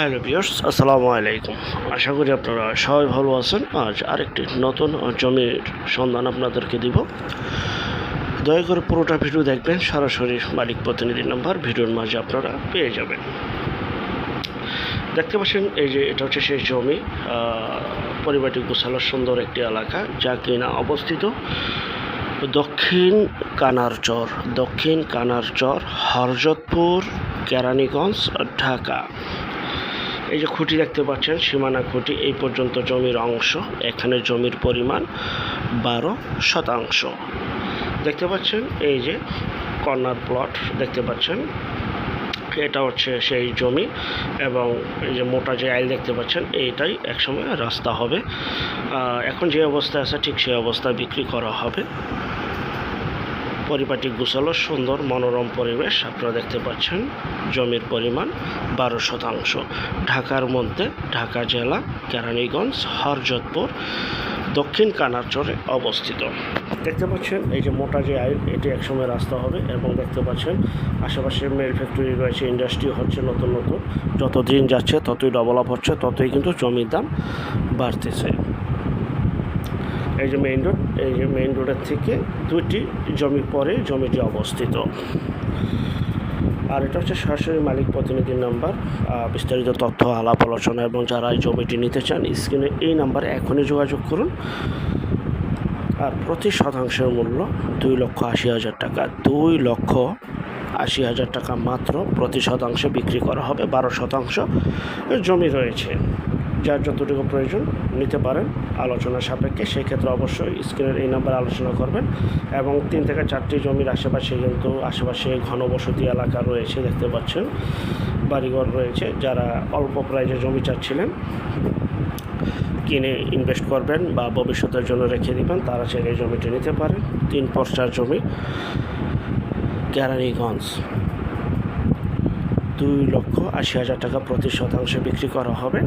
Hello বিয়ার্স আসসালামু আলাইকুম। আশা করি আপনারা সবাই ভালো আছেন। আজ আরেকটি নতুন জমির সন্ধান আপনাদেরকে দিব। দয়া করে পুরোটা ভিডিও দেখবেন, সরাসরি মালিক প্রতিনিধি নাম্বার ভিডিওর মাঝে আপনারা পেয়ে যাবেন। দেখতে পাচ্ছেন, এই যে এটা হচ্ছে সেই জমি। পরিবারটি গোসালার সুন্দর একটি এলাকা, যা কিনা অবস্থিত দক্ষিণ কানারচর দক্ষিণ কানারচর হরজতপুর, কেরানীগঞ্জ, ঢাকা। এই যে খুঁটি দেখতে পাচ্ছেন, সীমানা খুঁটি, এই পর্যন্ত জমির অংশ, এখানে জমির পরিমাণ বারো শতাংশ। দেখতে পাচ্ছেন, এই যে কর্নার প্লট দেখতে পাচ্ছেন, এটা হচ্ছে সেই জমি এবং এই যে মোটা যে আইল দেখতে পাচ্ছেন, এইটাই একসময় রাস্তা হবে। এখন যে অবস্থায় আছে, ঠিক সেই অবস্থায় বিক্রি করা হবে। পরিপাটি গুছালো সুন্দর মনোরম পরিবেশ আপনারা দেখতে পাচ্ছেন। জমির পরিমাণ বারো শতাংশ। ঢাকার মধ্যে ঢাকা জেলা, কেরানীগঞ্জ, হরজতপুর, দক্ষিণ কানারচরে অবস্থিত। দেখতে পাচ্ছেন, এই যে মোটা যে আইল, এটি একসময় রাস্তা হবে এবং দেখতে পাচ্ছেন, আশেপাশে মেল ফ্যাক্টরি রয়েছে, ইন্ডাস্ট্রি হচ্ছে নতুন নতুন। যত দিন যাচ্ছে, ততই ডেভেলপ হচ্ছে, ততই কিন্তু জমির দাম বাড়তেছে। এই যে মেইন রোড এই যে মেইন রোডের থেকে দুইটি জমি পরে জমিটি অবস্থিত। আর এটা হচ্ছে সরাসরি মালিক প্রতিনিধির নাম্বার বিস্তারিত তথ্য, আলাপ, আলোচনা এবং যারা এই জমিটি নিতে চান স্ক্রিনে এই নাম্বারে এখনই যোগাযোগ করুন। আর প্রতি শতাংশের মূল্য দুই লক্ষ আশি হাজার টাকা, দুই লক্ষ আশি হাজার টাকা মাত্র প্রতি শতাংশে বিক্রি করা হবে, বারো শতাংশ জমি রয়েছে। যার যতটুকু প্রয়োজন নিতে পারেন আলোচনা সাপেক্ষে সেই ক্ষেত্রে অবশ্যই স্ক্রিনের এই নাম্বারে আলোচনা করবেন এবং তিন থেকে চারটি জমির আশেপাশে কিন্তু আশেপাশে ঘনবসতি এলাকা রয়েছে দেখতে পাচ্ছেন, বাড়িঘর রয়েছে, যারা অল্প প্রাইজে জমি চাচ্ছিলেন, কিনে ইনভেস্ট করবেন বা ভবিষ্যতের জন্য রেখে দিবেন, তারা এই জমিটি নিতে পারেন তিন পশ্চার জমি, কেরানীগঞ্জ। দুই লক্ষ আশি হাজার টাকা প্রতি শতাংশে বিক্রি করা হবে।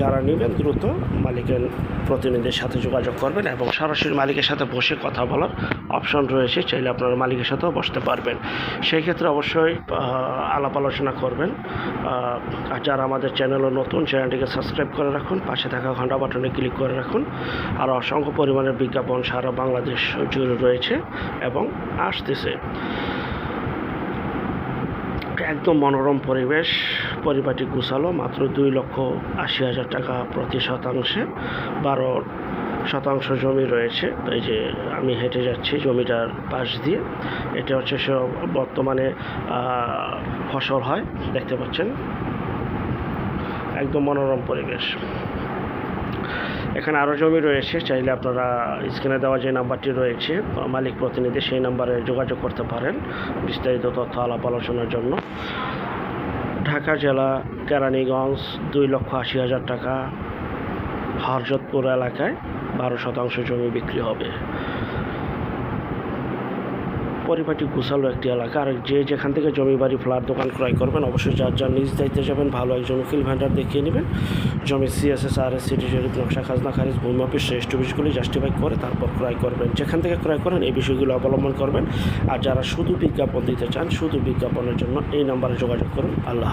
যারা নেবেন, দ্রুত মালিকের প্রতিনিধির সাথে যোগাযোগ করবেন এবং সরাসরি মালিকের সাথে বসে কথা বলার অপশন রয়েছে। চাইলে আপনারা মালিকের সাথেও বসতে পারবেন। সেই ক্ষেত্রে অবশ্যই আলাপ আলোচনা করবেন। আর যারা আমাদের চ্যানেলও নতুন, চ্যানেলটিকে সাবস্ক্রাইব করে রাখুন, পাশে থাকা ঘণ্টা বাটনে ক্লিক করে রাখুন। আর অসংখ্য পরিমাণের বিজ্ঞাপন সারা বাংলাদেশ জুড়ে রয়েছে এবং আসতেছে। একদম মনোরম পরিবেশ, পরিপাটি গুছালো, মাত্র দুই লক্ষ আশি হাজার টাকা প্রতি শতাংশে বারো শতাংশ জমি রয়েছে। এই যে আমি হেঁটে যাচ্ছি জমিটার পাশ দিয়ে, এটা হচ্ছে সব বর্তমানে ফসল হয়, দেখতে পাচ্ছেন। একদম মনোরম পরিবেশ। এখানে আরও জমি রয়েছে, চাইলে আপনারা স্ক্রিনে দেওয়া যে নাম্বারটি রয়েছে, মালিক প্রতিনিধি সেই নাম্বারে যোগাযোগ করতে পারেন বিস্তারিত তথ্য, আলাপ আলোচনার জন্য। ঢাকা জেলা, কেরানীগঞ্জ, দুই লক্ষ আশি হাজার টাকা। হরজতপুর এলাকায় বারো শতাংশ জমি বিক্রি হবে। পরিপাটি গোছালো একটি এলাকা। আর যে যেখান থেকে জমি বাড়ি, ফ্ল্যাট, দোকান ক্রয় করবেন, অবশ্যই যার যার নিজ দায়িত্বে যাবেন, ভালো একজন উকিল ভ্যান্ডার দেখিয়ে নেবেন। জমি সিএসএস আর এস সিটি জরিপ নকশা, খাজনা, খারিজ, ভূমি অফিস, শ্রেষ্ঠ অফিসগুলি জাস্টিফাই করে তারপর ক্রয় করবেন। যেখান থেকে ক্রয় করেন, এই বিষয়গুলো অবলম্বন করবেন। আর যারা শুধু বিজ্ঞাপন দিতে চান শুধু বিজ্ঞাপনের জন্য এই নাম্বারে যোগাযোগ করুন। আল্লাহ